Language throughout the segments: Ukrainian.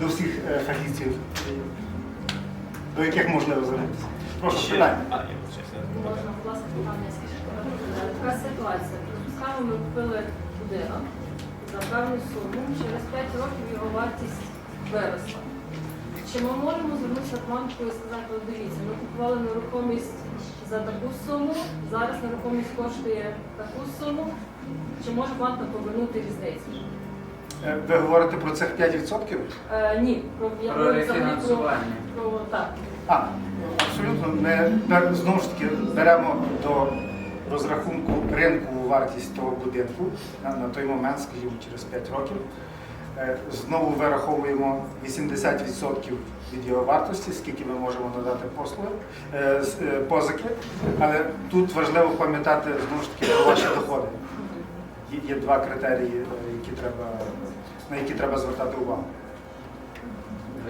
до всіх е, фахівців, до яких можливо звернутися. Прошу Ще- питання. Можна, будь ласка, питання. Така ситуація. Припускаємо, ми купили будинок за певну суму, через 5 років його вартість виросла. Чи ми можемо звернутися в банку і сказати, дивіться, ми купували нерухомість за таку суму, зараз нерухомість коштує таку суму, чи може банк повернути різницю? Е, Ви говорите про цих 5%? Е, ні, про я Про говорю взагалі. Про, про так. А, абсолютно. Ми знову ж таки беремо до розрахунку ринку вартість того будинку на, на той момент, скажімо, через 5 років. Е, Знову вираховуємо 80% від його вартості, скільки ми можемо надати послуги, е, з- е, позики. Але тут важливо пам'ятати знову ж таки про ваші доходи. Є, є два критерії, е, які треба, на які треба звертати увагу.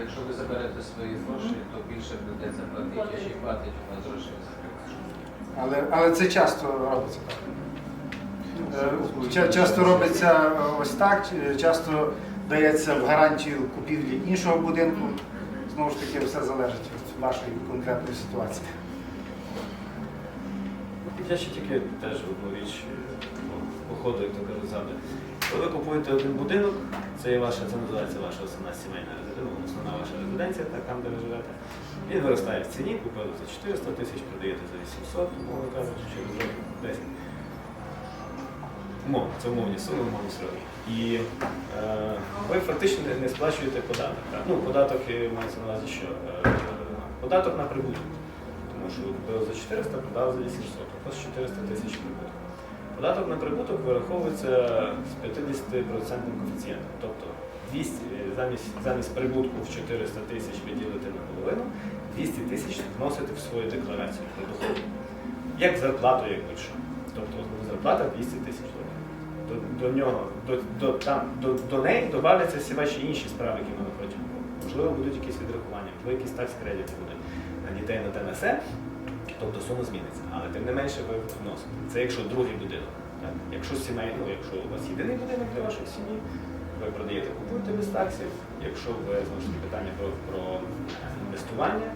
Якщо ви заберете свої гроші, то більше прийдеться платити, чи платить у вас гроші за. Але, але це часто робиться так. Е, ча- Часто робиться ось так, часто дається в гарантію купівлі іншого будинку. Знову ж таки, все залежить від вашої конкретної ситуації. Я ще тільки теж одну річ е, ну, по як то кажуть, завжди. Ви купуєте один будинок, це є ваша, це називається ваша основна сімейна резиденція, ну, основна ваша резиденція, так, там, де ви живете. Він виростає в ціні, купили за 400 тисяч, продаєте за 800, умовно кажучи, через років 10. Умов, це умовні суми, умовні сроки. І е, ви фактично не, сплачуєте податок. Так? Ну, податок е, мається на увазі, що е, податок на прибуток. Тому що ви купили за 400, продали за 800, у вас 400 тисяч прибуток. Податок на прибуток вираховується з 50% коефіцієнтом. Тобто 200, е, замість, замість прибутку в 400 тисяч ви ділите на половину, 200 тисяч вносите в свою декларацію про доходи. Як зарплату, як будь-що. Тобто зарплата 200 тисяч доларів. До, до нього, до, до, там, до, до неї додаються всі ваші інші справи, які ми протягом року. Можливо, будуть якісь відрахування, можливо, якісь такс кредити будуть на дітей на ТНС, тобто сума зміниться. Але тим не менше ви вносите. Це якщо другий будинок. Так? Якщо сімейний, ну, якщо у вас єдиний будинок для вашої сім'ї, ви продаєте, купуєте без таксів. Якщо ви таки питання про, про інвестування,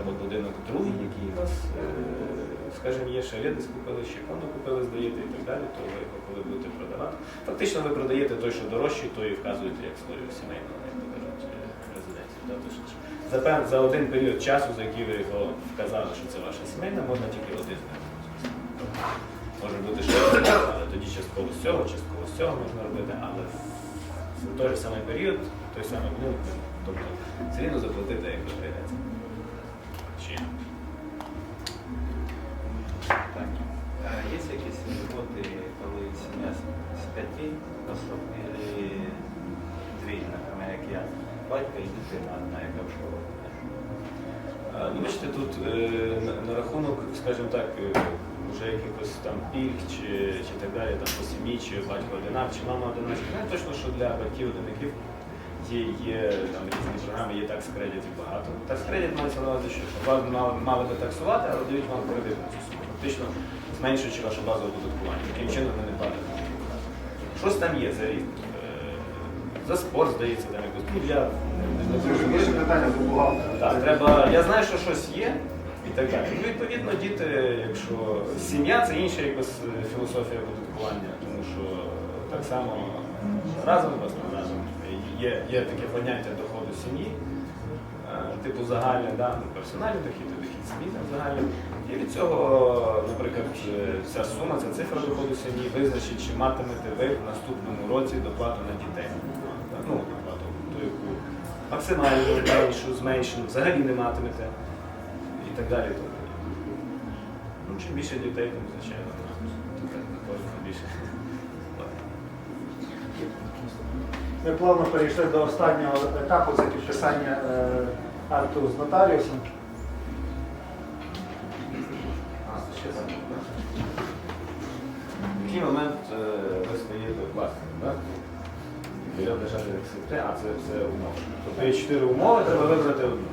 або будинок другий, який у вас, е, скажімо, є ще десь купили, ще коndo купили, здаєте і так далі, то ви його коли будете продавати. Фактично ви продаєте той, що дорожчий, той і вказуєте як свою сімейну, як то кажуть, е, резиденцію. За, пев- за один період часу, за який ви його вказали, що це ваша сімейна, можна тільки один з них. Може бути ще один, але тоді частково з цього, частково з цього можна робити, але за той же самий період, той самий будинок, тобто все рівно заплатити, як прийдеться. Чи? Так. А Есть якісь льготи, коли сім'я з п'яти особ і дві, наприклад, як я, батько і дитина одна, яка в школу бачите, тут е, на, рахунок, скажімо так, е, вже якихось там пільг чи, чи так далі, там по сім'ї, чи батько одинак, чи мама одинак. Ну, точно, що для батьків одинаків є, є там різні програми, є такс кредитів багато. Такс кредит мається на увазі, що вас мали, мали би таксувати, але дають вам кредит на цю суму. Фактично зменшуючи вашу базу оподаткування. Таким чином ви не платите. Щось там є за різне. За спорт, здається, там якось. Ну, я не, не Це більше питання до бухгалтера. так, треба. Я знаю, що щось є і так далі. Ну, відповідно, діти, якщо сім'я це інша якось е, філософія оподаткування, тому що так само разом вас не разом. Є, є таке поняття доходу сім'ї, е, типу загальне, да, ну, персональний дохід і дохід сім'ї там загальний. І від цього, наприклад, е, ця сума, ця цифра доходу сім'ї визначить, чи матимете ви в наступному році доплату на дітей. Ну, доплату, ту, яку максимально меншу, зменшену, взагалі не матимете і так далі. Ну, чим більше дітей, тим, звичайно, більше. Ми плавно перейшли до останнього етапу, це підписання е, акту з нотаріусом. Який момент е, ви стаєте власником, так? Державної секретаря, а це все умови. Тобто є чотири умови, треба вибрати одну.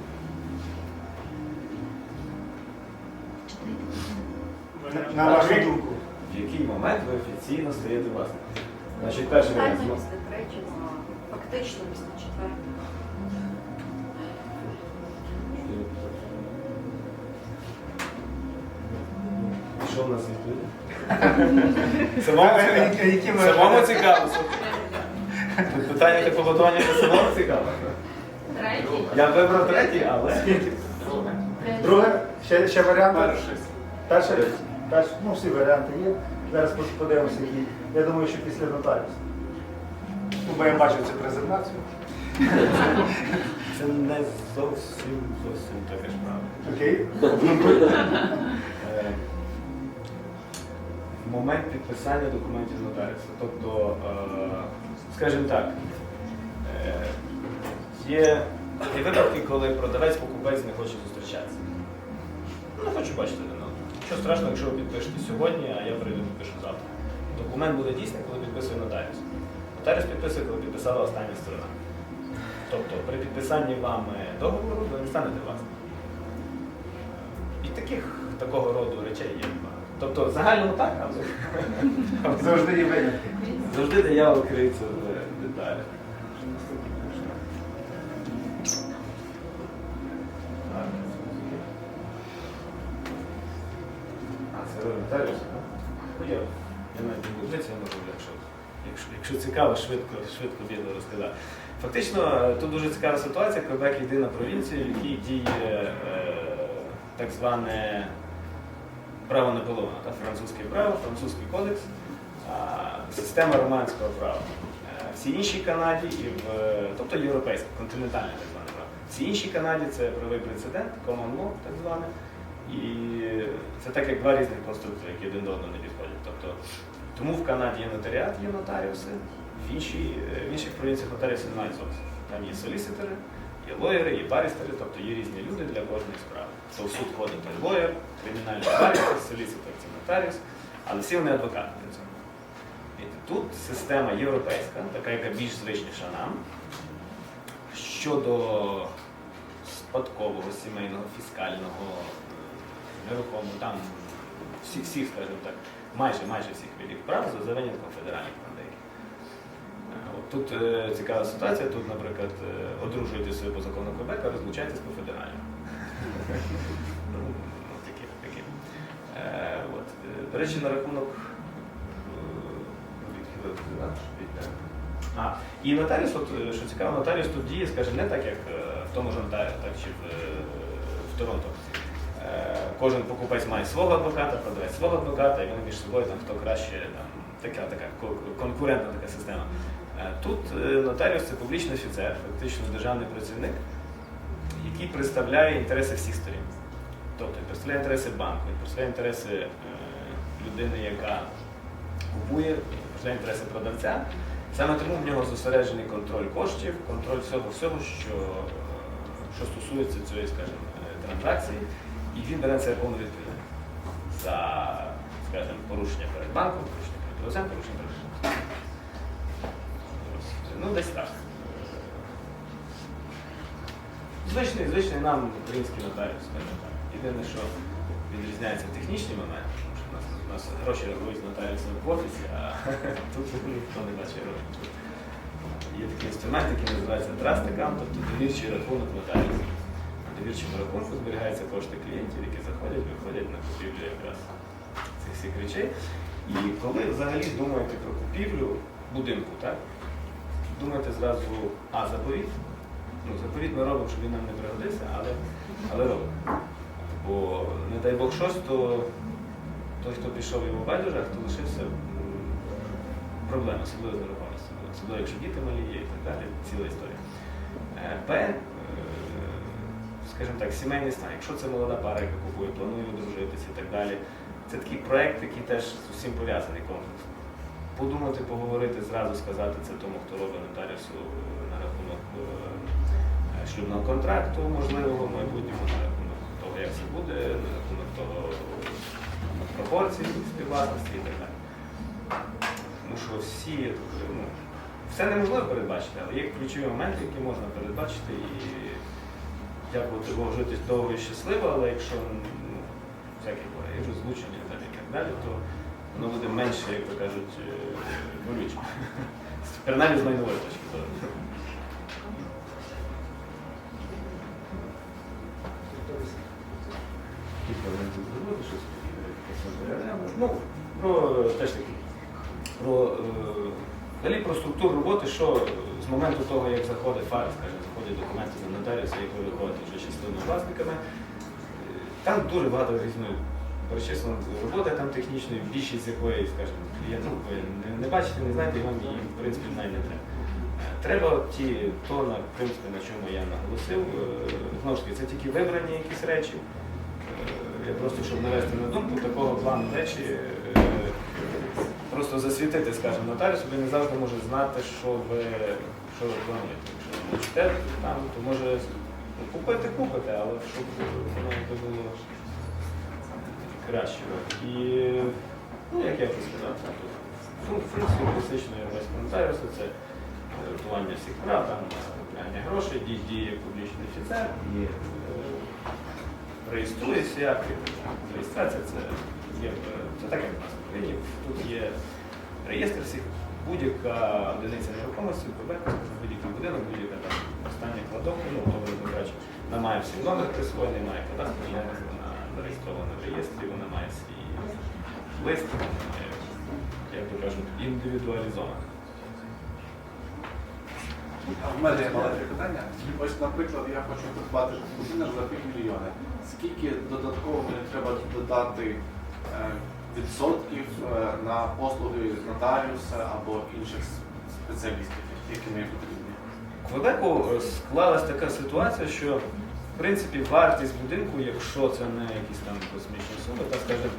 На вашу думку. В який момент ви офіційно стаєте власником? Значить, перший варіант. Питання засекречено фактично після четвертого. І що в нас відповідь? Самому А, цікаво. які- які цікаво. Питання такого готування що самому цікаво. Третій. Я вибрав третій, але. Друге, ще, ще варіанти? Перший. Перше, перше, ну всі варіанти є. Зараз подивимося, які. Я думаю, що після нотаріусу. Ну, бо я бачив цю презентацію. Це не зовсім зовсім таке ж правда. Окей? Е, момент підписання документів нотаріуса. Тобто, е, скажімо так, е, є, є випадки, коли продавець-покупець не хоче зустрічатися. Ну, не хочу бачити одного. Що страшно, якщо ви підпишете сьогодні, а я прийду підпишу завтра. Документ буде дійсний, коли підписує нотаріус. Нотаріус підписує, коли підписала остання сторона. Тобто при підписанні вами договору ви не станете власним. І таких такого роду речей є Тобто загально так, але Завжди є винятки. завжди диявол криється в деталях. Ну, я, навіть не буду я можу, якщо, цікаво, швидко, швидко біло розказати. Фактично, тут дуже цікава ситуація. Квебек єдина провінція, в якій діє е, так зване право Наполеона, французьке право, французький кодекс, система романського права. Е, Всі інші Канаді, і в, тобто європейське, континентальне так зване право. Всі інші Канаді це правовий прецедент, common law, так зване. І це так як два різних конструктори, які один до одного не підходять. Тобто, тому в Канаді є нотаріат, є нотаріуси, в, іншій, е, в інших провінціях нотаріуси немає зовсім. Там є соліситори, є лоєри, є барістери, тобто є різні люди для кожної справи. То в суд ходить лоєр, кримінальний барістер, соліситор це нотаріус, але всі вони адвокати при цьому. І тут система європейська, така, яка більш звичніша нам, щодо спадкового, сімейного, фіскального, нерухомого, там всіх, всіх, скажімо так, майже майже всіх видів прав за за винятком федеральних деяких. Е, Тут е, цікава ситуація, тут, наприклад, е, одружуєте себе по закону Квебека, розлучаєтесь по федеральному. Е. Е, До речі, на рахунок е, відхилити, да, а, і нотаріус, от, що цікаво, нотаріус тут діє, скажімо, не так, як в тому ж Онтаріо, так чи в, в Торонто. Кожен покупець має свого адвоката, продавець свого адвоката, і вони між собою там хто краще, там, така, така конкурентна така система. Тут нотаріус це публічний офіцер, фактично державний працівник, який представляє інтереси всіх сторін. Тобто він представляє інтереси банку, він представляє інтереси е, людини, яка купує, він представляє інтереси продавця. Саме тому в нього зосереджений контроль коштів, контроль всього всього, що, е, що стосується цієї, скажімо, е, транзакції, і він бере себе повну відповідальність за, скажімо, порушення перед банком, порушення перед продавцем, порушення перед Ну, десь так. Звичний, звичний нам український нотаріус, скажімо так. Єдине, що відрізняється в технічні моменти, тому що у нас, у нас гроші рахують нотаріусом в офісі, а тут ніхто не бачить гроші. Є такий інструмент, який називається Account, тобто довірчий рахунок нотаріуса. На довірчому рахунку зберігаються кошти клієнтів, які заходять, виходять на купівлю якраз цих всіх речей. І коли взагалі думаєте про купівлю будинку, так? Думаєте зразу, а заповіт. Ну, заповіт робимо, щоб він нам не пригодився, але, але робимо. Бо, не дай Бог щось, то той, хто пішов йому байдуже, а хто лишився, проблема, особливо з нерухомістю. Особливо, якщо діти малі є і так далі, ціла історія. Е, П, е, скажімо так, сімейний стан. Якщо це молода пара, яка купує, планує одружитися і так далі. Це такий проєкт, який теж з усім пов'язаний комплексно. Подумати, поговорити, зразу сказати це тому, хто робить нотаріусу е, на рахунок е, е, шлюбного контракту, можливого в майбутньому, на рахунок того, як це буде, на рахунок того пропорцій, співвласності і так далі. Тому що всі, ну, все неможливо передбачити, але є ключові моменти, які можна передбачити і дякувати Богу жити довго і щасливо, але якщо ну, всякі розлучення і так далі, то воно буде менше, як то кажуть, е, болюче. Принаймні з майнової точки зору. ну, про теж таки, про, е, взагалі про структуру роботи, що з моменту того, як заходить факт, скажімо, заходять документи до нотаріуса, як ви виходите вже частиною власниками, е, там дуже багато різної перечислено роботи там технічної, більшість з якої, скажімо, клієнт ну, ви не, не бачите, не знаєте, і вам її, в принципі, навіть не треба. Е, Треба ті, то, на, принципі, на чому я наголосив, е, знову ж таки, це тільки вибрані якісь речі. Я просто, щоб навести на думку, такого плану речі, просто засвітити, скажімо, нотаріус, ви не завжди може знати, що ви, що ви плануєте. Якщо ви хочете там, то може ну, купити, купити, але щоб воно якби було краще. І, ну, як я вже сказав, тут класичної європейського нотаріуса це рятування всіх прав, там виконання грошей, дій діє публічний офіцер і е, реєструється реєстрація це є це так, як в нас в Україні. Тут є реєстр всіх, будь-яка одиниця нерухомості, будь-який будинок, будь-яка там остання кладовка, ну, кажучи, вона має всі номер присвоєний, має номер, вона зареєстрована в реєстрі, вона має свій лист, як то кажуть, індивідуалізована. В мене є маленьке питання. Ось, наприклад, я хочу придбати будинок за півмільйона. Скільки додатково мені треба додати е, відсотків е, на послуги нотаріуса або інших спеціалістів, які мені потрібні? У Квебеку е, склалась така ситуація, що в принципі вартість будинку, якщо це не якісь там космічні суми, так скажемо,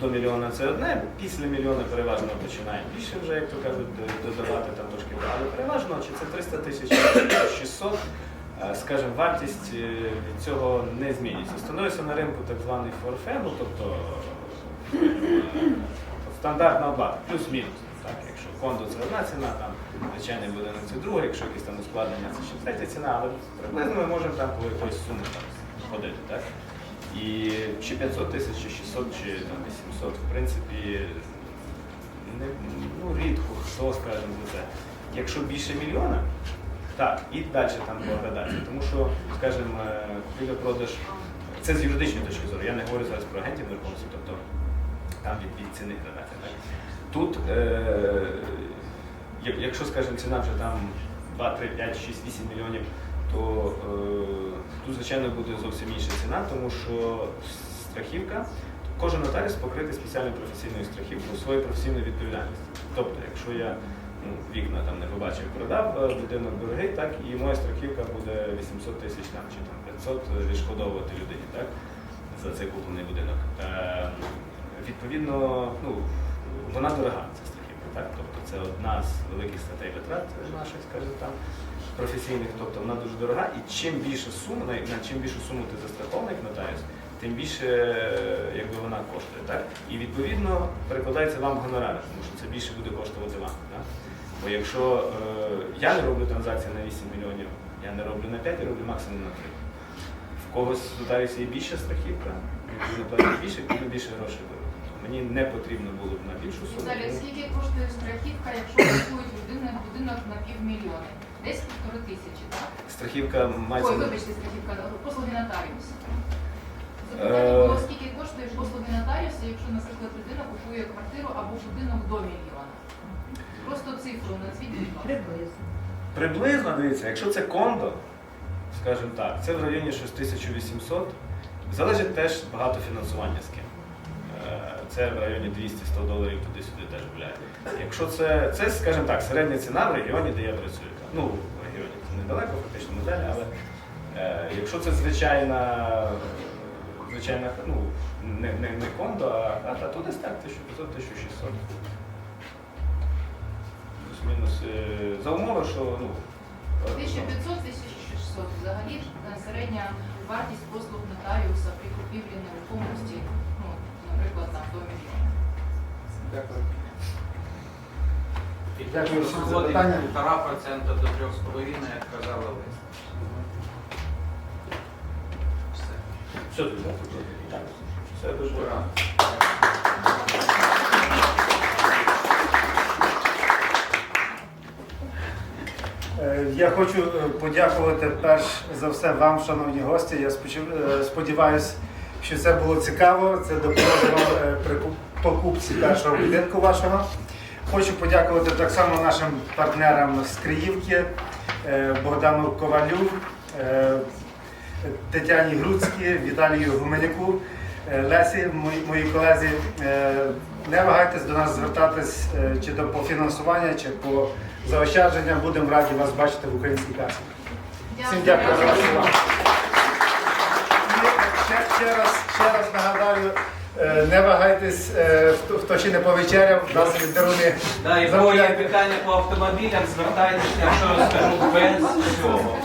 до мільйона це одне, після мільйона переважно починає більше вже, як то кажуть, додавати там трошки. Але переважно, чи це 300 тисяч, чи 600, е, скажімо, вартість е, від цього не змінюється. Становиться на ринку так званий форфе, ну тобто е, стандартна оплата, плюс-мінус. Якщо кондо це одна ціна, там звичайний будинок це друга, якщо якісь там ускладнення, це ще третя ціна, але приблизно ми можемо там по якоїсь суми ходити. Так? І чи 500 тисяч, чи 600, чи там, 800, в принципі, не, ну, рідко хто скажімо за це. Якщо більше мільйона, так, і далі там по градації. Тому що, скажімо, е, купівля-продаж, це з юридичної точки зору, я не говорю зараз про агентів нерухомості, тобто там від, від ціни градація. Так? Тут, е, якщо, скажімо, ціна вже там 2, 3, 5, 6, 8 мільйонів, то е, тут, звичайно, буде зовсім інша ціна, тому що страхівка, кожен нотаріус покритий спеціальною професійною страхівкою своєю професійною відповідальністю. Тобто, якщо я ну, вікна там не побачив, продав е, будинок дорогий, так і моя страхівка буде 800 тисяч там, чи там 500 відшкодовувати людині так, за цей куплений будинок. Е, відповідно, ну, вона дорога, ця страхівка. Так? Тобто це одна з великих статей витрат наших, скажімо там, професійних, тобто вона дуже дорога, і чим більше сума, на, на чим більшу суму ти застрахований як тим більше е, якби вона коштує. Так? І відповідно перекладається вам гонорар, тому що це більше буде коштувати вам. Так? Бо якщо е, я не роблю транзакції на 8 мільйонів, я не роблю на 5, я роблю максимум на 3. В когось нотаріусі є більша страхівка, більше, більше грошей. Мені не потрібно було б на більшу суму. Тому- скільки коштує страхівка, якщо купують будинок, будинок на півмільйони? Десь півтори тисячі, так? Страхівка мається. Ой, вибачте, страхівка, послуги нотаріуса. Е. Запитання було, скільки коштує послуги нотаріуса, якщо, наприклад, людина купує квартиру або будинок до мільйона? Просто цифру назвіть, будь ласка. Приблизно дивіться, якщо це кондо, скажімо так, це в районі щось 1800. Залежить теж багато фінансування з ким. Е, Це в районі 200-100 доларів туди-сюди теж гуляє. Якщо це, це, скажімо так, середня ціна в регіоні, де я працюю. Ну, в регіоні це недалеко, фактично модель, але е, якщо це звичайна, звичайна ну, не, не, не кондо, а хата, то десь так 1500-1600. Плюс-мінус. е, За умови, що ну, 1500-1600 взагалі е, середня вартість послуг нотаріуса при купівлі нерухомості, наприклад, там до мільйона. Дякую. Дякую всім за Виходить питання. півтора процента до трьох з половиною, як казала лист. Все. все тут. Так, все дуже. Ура. Е, Я хочу е, подякувати перш за все вам, шановні гості. Я сподіваюся, що це було цікаво. Це допоможе вам е, при покупці першого будинку вашого. Хочу подякувати так само нашим партнерам з Криївки, е, Богдану Ковалю, е, Тетяні Груцькій, Віталію Гуменяку, Лесі, мої- колезі. Не вагайтесь до нас звертатись чи до по фінансування, чи по заощадження. Будемо раді вас бачити в українській касі. Всім дякую за вашу увагу. Ще, раз, ще раз нагадаю, е, не вагайтесь, е, хто, ще не повечеряв, нас від даруни. Да, і по є питання по автомобілям, звертайтеся, якщо розкажу без цього.